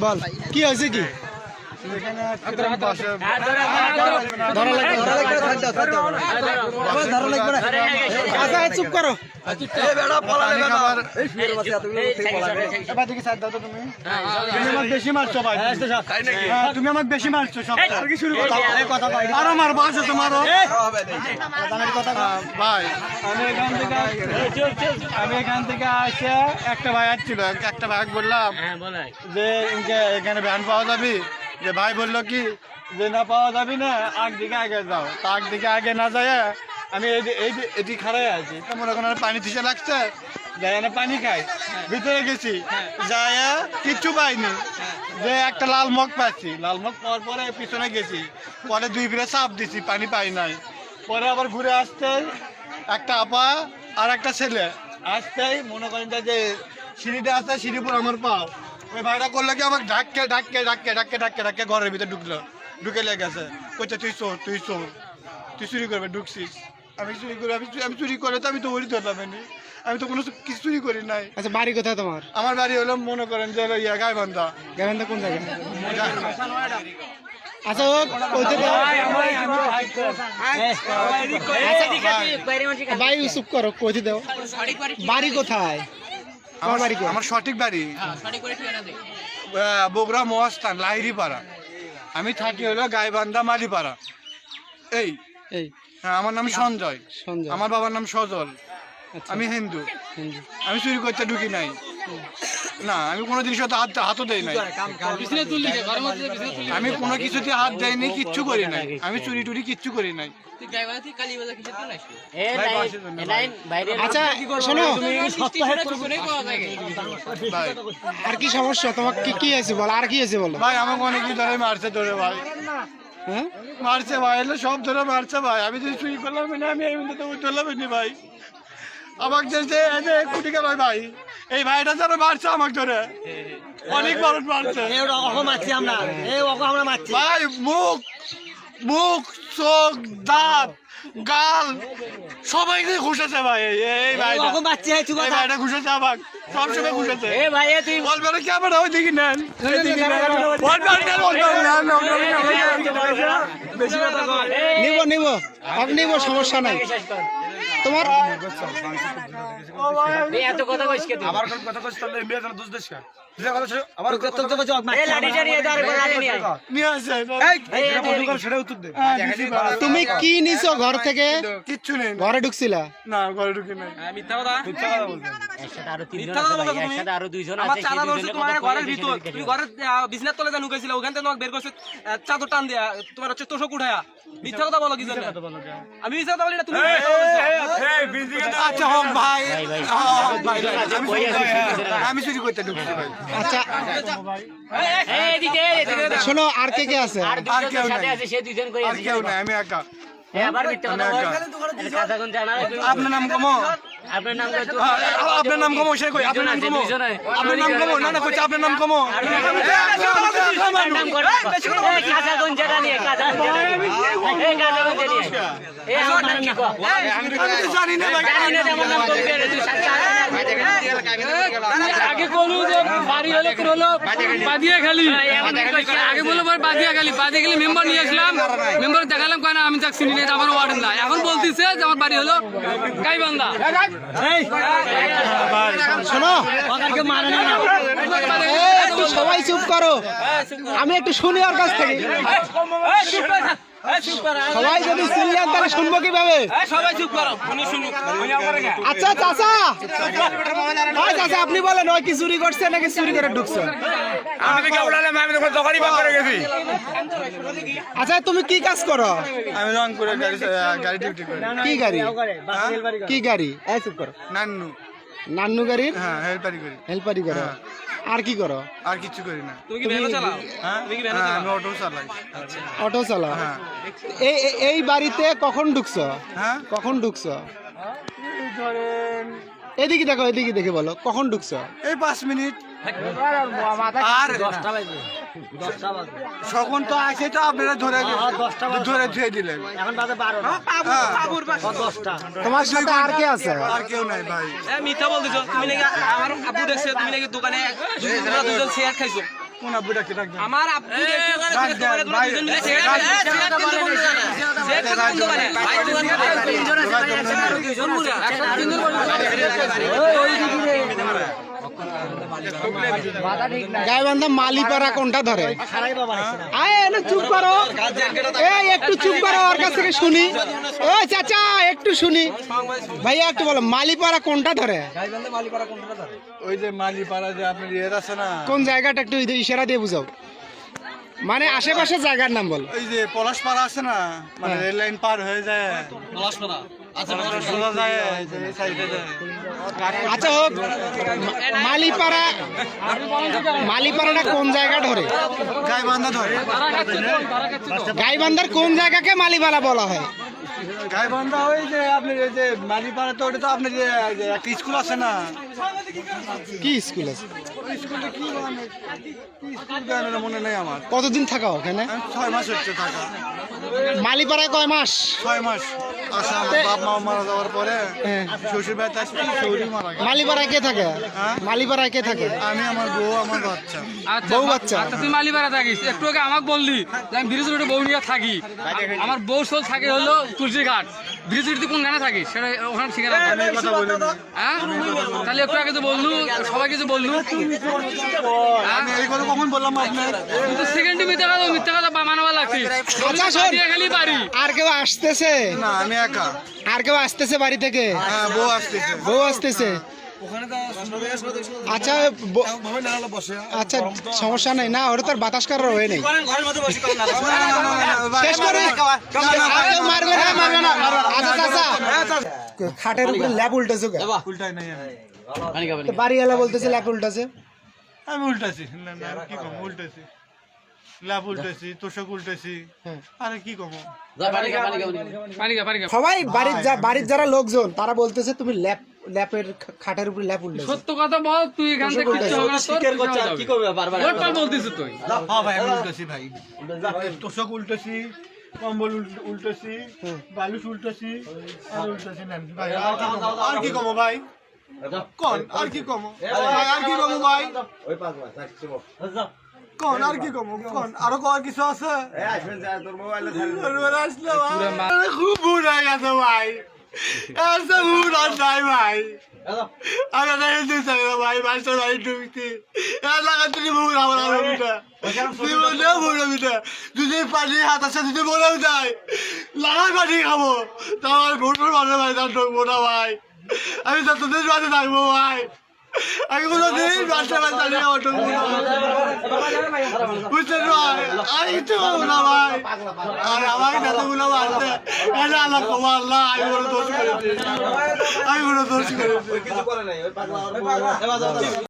বল কি হয়েছে কি? চুপ করো তুমি আমাকে বেশি মারছো হ্যাঁ, সব শুরু কথা আরও মারবো আছে তোমারও ভাই আমি এখান থেকে আমি এখান থেকে আসে একটা ভাই আসছিল একটা ভাই বললাম যে এখানে ভ্যান পাওয়া যাবে যে ভাই বলল কি, যে না, পাওয়া যাবি না, আগ দিকে আগে যাও। তা আগ দিকে আগে না যায় আমি এই এই এটি খাড়াই আছি। তো মনে করেন পানি দিশে লাগছে যাই না পানি খাই। ভিতরে গেছি যায় কিচ্ছু পাইনি। যে একটা লাল মগ পাচ্ছি লাল মগ পাওয়ার পরে পিছনে গেছি। পরে দুই ফিরে চাপ দিছি, পানি পাই নাই। পরে আবার ঘুরে আসতে একটা আপা আর একটা ছেলে। আসতেই মনে করেন যে- সিঁড়িটা আসতে সিঁড়ির উপর আমার পাও। ওই ভাইটা করল কি আমাকে ডাককে ডাককে ডাককে ডাককে ডাককে ডাককে ঘরের ভিতরে ঢুকলো ঢুকে লেগে গেছে কইছে তুই চোর তুই চোর তুই চুরি করবে ঢুকছিস আমি চুরি করি আমি চুরি- আমি চুরি করে তো আমি তো ওরই ধরলাম এমনি। আমি তো কোনো কিছু চুরি করি নাই আচ্ছা বাড়ি কোথায় তোমার আমার বাড়ি হলো মনে করেন যে হলো ইয়া গাইবান্ধা গ্রামের কোন জায়গায় আচ্ছা ও কইতে দাও ভাই চুপ করো কইতে দাও বাড়ি কোথায় আমার বাড়ি? আমার সঠিক বাড়ি। বগুড়া মহাস্থান লাহিরি পাড়া আমি থাকি হলো গাইবান্ধা মালিপাড়া। এই। এই। হ্যাঁ আমার নাম সঞ্জয়। সঞ্জয়। আমার বাবার নাম সজল। আচ্ছা, আমি হিন্দু। হিন্দু। আমি চুরি করতে ঢুকি নাই। না আমি কোনো জিনিস হাত হাতও দেই নাই। আমি কোনো কিছুতে হাত দেয়নি কিচ্ছু করি নাই। আমি চুরি টুরি কিচ্ছু করি নাই। আচ্ছা শোনো। ভাই। আর কি সমস্যা? তোমার কি কি আছে বল? আর কি আছে বলো? ভাই আমাকে অনেকই ধরে মারছে ধরে ভাই। হ্যাঁ? মারছে ভাই এলে সব ধরে মারছে ভাই। আমি যদি চুরি করলাম না আমি এই মধ্যে তো ভাই। আমাকে যে যে এই যে কুটিকে ভাই ভাই। এই ভাইটা যারা মারছে আমাকে ধরে। অনেক বড় মারছে। ভাই মুখ মুখ চোখ দাঁত গাল সবাইকে ঘুষেছে ভাই। এই এই ভাইটা। এই ঘুষেছে আমাকে। সব সময় ঘুষেছে বলবে না ক্যামেরা ওই দিকে নেন? এই দিকে নেন। বলবে না, বলবে না, না, বলবে না। নিব নিব। আর নিব সমস্যা নাই। তোমার? ও ভাই, আমি- আমার কোন কথা কইছ তাহলে এমবিএ জানা দোষ কা? যে কথা ছিল আমার নিয়ে আসে এই যেটা প্রশ্ন কর সেটা উত্তর দে। হ্যাঁ। তুমি কি নিছো ঘর থেকে? কিচ্ছু নেই। ঘরে ঢুকছিলা? না ঘরে ঢুকি নাই। মিথ্যা কথা? বলবে আরও দুইজন আমার চালা সেই তোমার ঘরের বলে ভিতর। তুমি ঘরের বিছনার তলে জানু গেছিল ওখান থেকে তোমাকে বের করছে চাদর টান দিয়া তোমার হচ্ছে তোষক উঠায়া। মিথ্যা কথা বলো কি জন্য? আমি মিথ্যা কথা বলি না তুমি আচ্ছা হোক ভাই। ভাই, আমি চুরি করতে- ঢুকছি ভাই। আচ্ছা। শোনো আর কে কে আছে? আর কেউ নাই। আছে সে দুইজন কই আর আছে? কেউ নাই আমি একা। তুমি- আপনার নাম কমো আপনার নাম কই? হ্যাঁ, আপনার নাম কমো সে কই আপনার নাম কমো। আপনার নাম কমো না না কইছে আপনার নাম কমো নাম কর। এই, কোন জায়গা নিয়ে, কাঁচা কোন জায়গা নিয়ে। এই, কাঁচা কোন জায়গা নিয়ে। এই, আমার নাম কি কও? আমি তো জানি না জানি না যেমন নাম কবি রে, তুই সাথে আয় না। আগে যে বাড়ি হলো তোর হলো বাদিয়া খালি আগে বার বাদিয়া খালি বাদিয়া খালি মেম্বার নিয়ে আসলাম মেম্বার দেখালাম কেন আমি তাকে চিনি আমার ওয়ার্ড না এখন বলতেছে যে আমার বাড়ি হলো গাইবান্ধা একটু সবাই চুপ করো। আমি একটু শুনি ওর কাছ থেকে। সবাই যদি চিল্লান তাহলে শুনব কীভাবে? সবাই চুপ করো উনি শুনুক আচ্ছা চাচা! হয় চাচা আপনি বলেন ওই কি চুরি করছে নাকি চুরি করে ঢুকছে? আচ্ছা তুমি কি কাজ করো? আমি রংপুরে গাড়ি গাড়ি ডিউটি করি। কি গাড়ি? কি গাড়ি? চুপ করো। নান্নু। নান্নু গাড়ির? হ্যাঁ হেল্পারি করি হেল্পারি করো আর কি করো? আর কিছু করি না। তুমি কি ভ্যানও চালাও? হ্যাঁ? হ্যাঁ, আমি অটো চালাই। অটো চালাও? হ্যাঁ। এই এই- এই বাড়িতে কখন ঢুকছো? হ্যাঁ? কখন ঢুকছো? এদিকে দেখো এদিকে দেখে বলো কখন ঢুকছো? এই পাঁচ মিনিট। আর সকন তো আছে তো আপনারা ধরে ধরে ধুয়ে দিলেন এখন বাজে বারো দশটা তোমার সাথে আর কে আছে আর কেউ নাই ভাই মিথ্যা বলতেছো তুমি নাকি আমার আব্বু দেখছে তুমি নাকি দোকানে দুজন শেয়ার খাইছো কোন আব্বুটা কি রাখবেন আমার আব্বু। দুজন মিলে শেয়ার খাইছো শেয়ার কিন্তু গাইবান্ধা মালিপাড়া কোনটা ধরে? আয় এনে চুপ করো। এই একটু চুপ করো ওর কাছ থেকে শুনি। ও চাচা একটু শুনি। ভাইয়া একটু বলো মালিপাড়া কোনটা ধরে? ওই যে মালিপাড়া যে আপনার ইয়ের আছে না? কোন জায়গাটা একটু ইশারা দিয়ে বুঝাও। মানে আশেপাশে জায়গার নাম বল। ওই যে পলাশপাড়া আছে না? মানে রেল লাইন পার হয়ে যায়। সোজা আচ্ছা হোক মা- মালিপাড়া মালিপাড়াটা কোন জায়গা ধরে? গাইবান্ধা ধরে। গাইবান্ধার কোন জায়গাকে মালিপাড়া বলা হয়? গাইবান্ধা ওই যে আপনার এই যে মালিপাড়া তো ওটা তো আপনার যে একটা স্কুল আছে না? কি স্কুল আছে? কি মানে? স্কুল মনে নেই আমার। কতদিন থাকা ওখানে? ছয় মাস হচ্ছে থাকা। মালিপাড়ায় কয় মাস? ছয় মাস। আসা বাপ মা মারা যাওয়ার পরে হ্যাঁ। শ্বশুর বাড়িতে আসলে শরীর মারা মালিপাড়ায় কে থাকে? হ্যাঁ? মালিপাড়ায় কে থাকে? আমি আমার বউ আমার বাচ্চা। আচ্ছা বউ বাচ্চা? আচ্ছা তুই মালিপাড়া থাকিস। একটু আগে আমাকে বললি আমি ব্রিজ বউ নিয়ে থাকি। আমার বউ সোল থাকে হলো তুলসী ঘাট ব্রিজ রোডে কোন গানে থাকিস সেটা ওখানে ঠিকানা কথা বলিনি। হ্যাঁ? তাহলে একটু আগে তো বললু সবাই কিছু বললু। আমি কখন বললাম কিন্তু সেকেন্ডে মিথ্যা কথা মিথ্যা কথা মানাবার লাগছিস আচ্ছা, খালি আর কেউ আসতেছে? না আমি একা। আর কেউ আসতেছে বাড়ি থেকে? হ্যাঁ বউ আসতেছে। বউ আসতেছে। আচ্ছা আচ্ছা সমস্যা নেই। না ওটা তার বাতাস করার হয়ে নেই। শেষ করে। মারবে না মারবে না। আচ্ছা চাচা খাটের উপরে ল্যাপ উল্টেছে গো। উল্টাই নাই আমি। তো বাড়িওয়ালা বলতেছে ল্যাপ উল্টেছে আমি উল্টাছি কি কম উল্টাছি লাভ উল্টাছি তোষক উল্টাছি হ্যাঁ। আরে কি কম সবাই বাড়ির যা বাড়ির যারা লোকজন তারা বলতেছে তুমি ল্যাপ ল্যাপের খাটের উপরে ল্যাপ উল্টেছে সত্য কথা বল তুই এখান থেকে কিচ্ছু হবে না তোর কি করবে বারবার বলতিস তুই। হ্যাঁ ভাই উল্টাছি ভাই। তোষক উল্টাছি কম্বল উল্ট- উল্টাছি বালুস উল্টাছি আর উল্টাছি নেন ভাই আর কি কমো? আর কি কমো ভাই? কোন আর কি কমো? ভাই আর কি কমো ভাই? কোন আর কি কমো? কোন আরও কিছু আছে? মোবাইলে আসলে ভাই। খুব ভুল হয়ে গেছে ভাই। ভুল আর নাই ভাই না হিন্দু চাই ভাই মাস্টার ভাই ঢুকছি এলাকা তুমি ভুল আমার তুই বলে ভুল আরবিটা যদি পানি হাত আছে যদি বলেও যায় লাগাই পানি খাব তা আমার ভোটার মানে ভাই তার ঢুকবো না ভাই আমি যতদিন বাদে থাকব ভাই আমি কোনো দিন বাচ্চা বাচ্চা নিয়ে অটো বুঝতে আর কিছু করব না ভাই। আর আমাকে যতগুলো মারতে এটা আল্লাহ কমা আল্লাহ আমি কোনো দোষ করেছি আমি কোনো দোষ করেছি